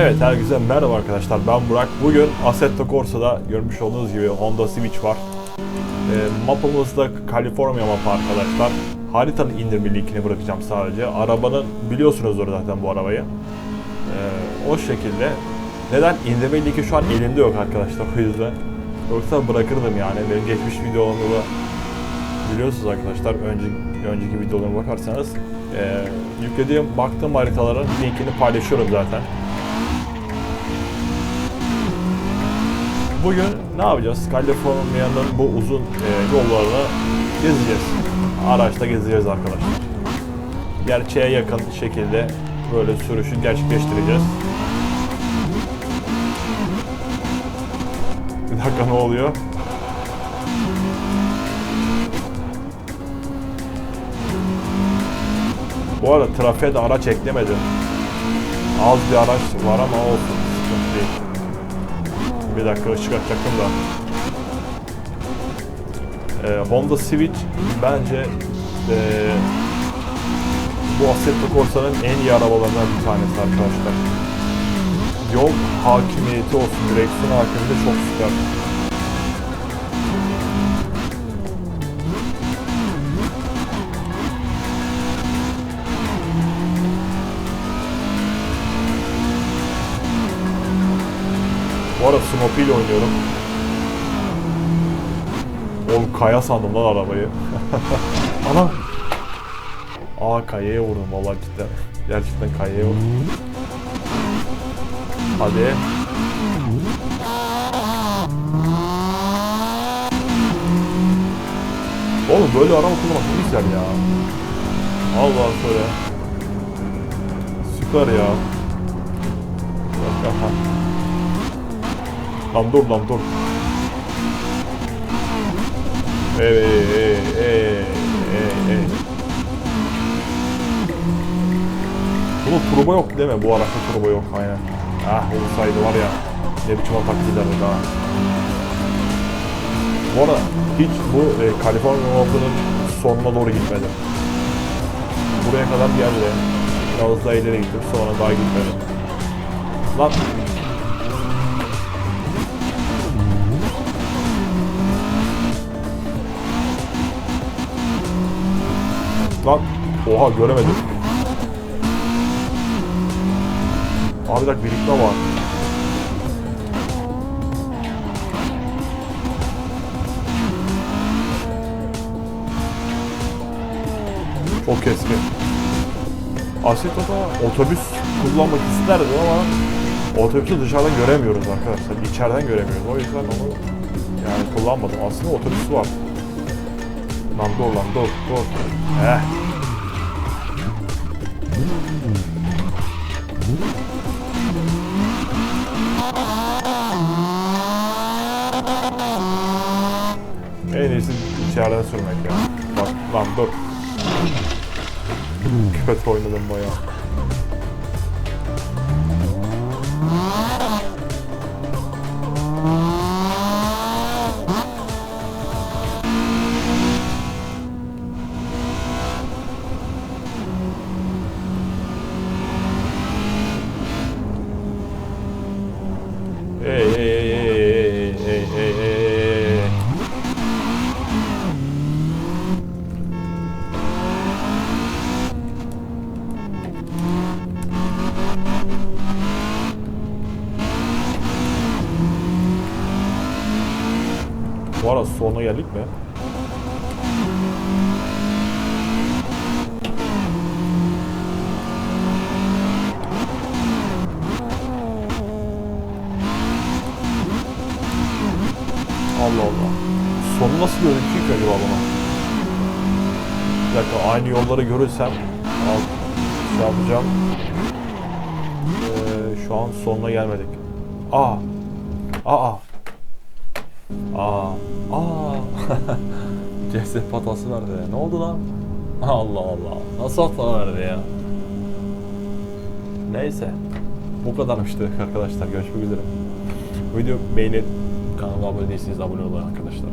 Evet herkese merhaba arkadaşlar ben Burak. Bugün Assetto Corsa'da görmüş olduğunuz gibi Honda Civic var. E, mapımız da California mapı arkadaşlar. Haritanın indirme linkini bırakacağım sadece. Arabanın biliyorsunuzdur zaten bu arabayı. E, o şekilde. Neden indirme linki şu an elimde yok arkadaşlar o yüzden. Yoksa bırakırdım yani. Benim geçmiş videolarımda da biliyorsunuz arkadaşlar önceki, önceki videolarıma bakarsanız e, yüklediğim baktığım haritaların linkini paylaşıyorum zaten. Bugün ne yapacağız? Kaliforniya'nın bu uzun e, yollarını gezeceğiz. Araçta gezeceğiz arkadaşlar. Gerçeğe yakın şekilde böyle sürüşü gerçekleştireceğiz. Bir dakika ne oluyor? Bu arada trafiğe de araç eklemedim. Az bir araç var ama olsun. Sıkıntı değil. Bir dakika ışık açacaktım da. Ee, Honda Civic bence ee, bu Assetto Corsa'nın en iyi arabalarından bir tanesi arkadaşlar. Yol hakimiyeti olsun, direksiyon hakimiyeti çok süper. Bu arada Snoopy ile oynuyorum. Oğlum kaya sandım lan arabayı. Ana! Aa kayaya vurdum vallahi cidden. Gerçekten kayaya vurdum. Hadi. Oğlum böyle araba kullanmak ne güzel ya. Allah söyle. Süper ya. Bak. Lan dur lan dur. Evet, evet, evet, evet. Bunun turbo yok değil mi? Bu araçta turbo yok aynen. Ah olsaydı var ya. Ne biçim atak giderdi daha. Bu arada hiç bu e, Kaliforniya yolunun sonuna doğru gitmedim. Buraya kadar geldi. Biraz daha ileri gittim sonra daha gitmedim. Lan Lan oha göremedim. Abi bir dakika birikme var. Çok keskin. Assetto'da otobüs kullanmak isterdim ama otobüsü dışarıdan göremiyoruz arkadaşlar. İçeriden göremiyoruz. O yüzden onu yani kullanmadım. Aslında otobüsü var. Lan dur lan dur dur. Heh. En iyisi içeriden sürmek ya. Bak lan dur. Kötü oynadım bayağı. Bu arada sonuna geldik mi? Allah Allah. Sonu nasıl gözüküyor ki acaba bana? Bir dakika aynı yolları görürsem al, şey yapacağım. Ee, şu an sonuna gelmedik. Aa. Aa. Aa. Aa. Ceset patası verdi. Ne oldu lan? Allah Allah. Nasıl hata verdi ya? Neyse. Bu kadarmıştı arkadaşlar. Görüşmek üzere. Video beğenin. Kanalıma abone değilseniz abone olun arkadaşlar.